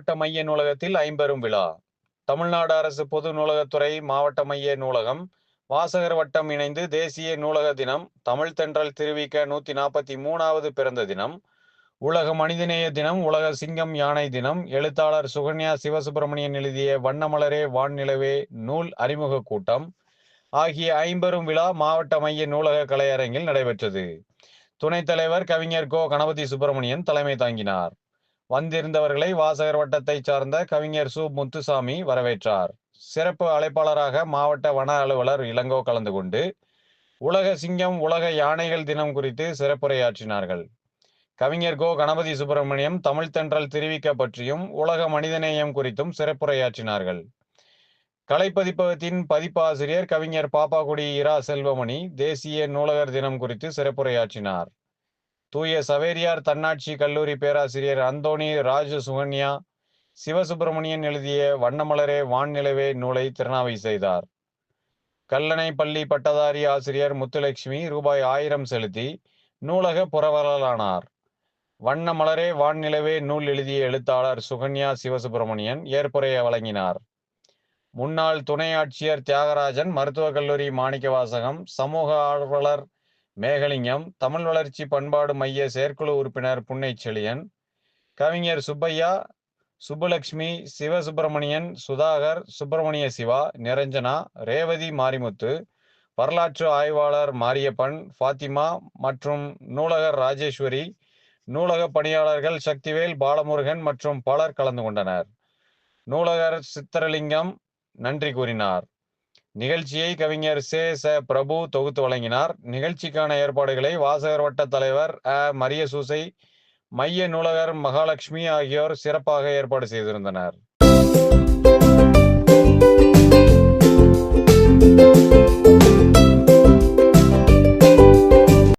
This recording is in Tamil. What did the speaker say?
மாவட்ட மைய நூலகத்தில் ஐம்பெரும் விழா. தமிழ்நாடு அரசு பொது நூலகத்துறை மாவட்ட மைய நூலகம். வாசகர் வட்டம் இணைந்து தேசிய நூலக தினம் தமிழ் தென்றல் திருவிக்க நூத்தி நாற்பத்தி மூணாவது பிறந்த தினம். உலக மனிதநேய தினம் உலக சிங்கம் யானை தினம். எழுத்தாளர் சுகன்யா சிவசுப்பிரமணியன் எழுதிய வண்ணமலரே வான்நிலவே நூல் அறிமுக கூட்டம். ஆகிய ஐம்பெரும் விழா மாவட்ட மைய நூலக கலையரங்கில் நடைபெற்றது. துணைத் தலைவர் கவிஞர் கோ. கணபதி சுப்பிரமணியன் தலைமை தாங்கினார். வந்திருந்தவர்களை வாசகர் வட்டத்தை சார்ந்த கவிஞர் சு. முத்துசாமி வரவேற்றார். சிறப்பு அழைப்பாளராக மாவட்ட வன அலுவலர் இளங்கோ கலந்து கொண்டு உலக சிங்கம் உலக யானைகள் தினம் குறித்து சிறப்புரையாற்றினார்கள். கவிஞர் கோ. கணபதி சுப்பிரமணியம் தமிழ் தென்றல் தெரிவிக்க பற்றியும் உலக மனிதநேயம் குறித்தும் சிறப்புரையாற்றினார்கள். கலைப்பதிப்பகத்தின் பதிப்பாசிரியர் கவிஞர் பாப்பாக்குடி இரா. செல்வமணி தேசிய நூலகர் தினம் குறித்து சிறப்புரையாற்றினார். தூய சவேரியார் தன்னாட்சி கல்லூரி பேராசிரியர் அந்தோணி ராஜு சுகன்யா சிவசுப்பிரமணியன் எழுதிய வண்ணமலரே வான்நிலவே நூலை திறனாவை செய்தார். கல்லணை பள்ளி பட்டதாரி ஆசிரியர் முத்துலட்சுமி ரூபாய் ஆயிரம் செலுத்தி நூலக புரவலானார் வண்ண மலரே வான்நிலவே நூல் எழுதிய எழுத்தாளர் சுகன்யா சிவசுப்பிரமணியன் ஏற்புரையை வழங்கினார். முன்னாள் துணை ஆட்சியர் தியாகராஜன் மருத்துவக் கல்லூரி மாணிக்கவாசகம் சமூக ஆர்வலர் மேகலிங்கம் தமிழ் வளர்ச்சி பண்பாடு மைய செயற்குழு உறுப்பினர் புன்னை செழியன் கவிஞர் சுப்பையா சுப்புலட்சுமி சிவசுப்பிரமணியன் சுதாகர் சுப்பிரமணிய சிவா நிரஞ்சனா ரேவதி மாரிமுத்து வரலாற்று ஆய்வாளர் மாரியப்பன் ஃபாத்திமா மற்றும் நூலகர் ராஜேஸ்வரி நூலக பணியாளர்கள் சக்திவேல் பாலமுருகன் மற்றும் பலர் கலந்து கொண்டனர். நூலகர் சித்திரலிங்கம் நன்றி கூறினார். நிகழ்ச்சியை கவிஞர் சே. ச. பிரபு தொகுத்து வழங்கினார். நிகழ்ச்சிக்கான ஏற்பாடுகளை வாசகர் வட்ட தலைவர் அ. மரிய சூசை மைய நூலகர் மகாலட்சுமி ஆகியோர் சிறப்பாக ஏற்பாடு செய்திருந்தனர்.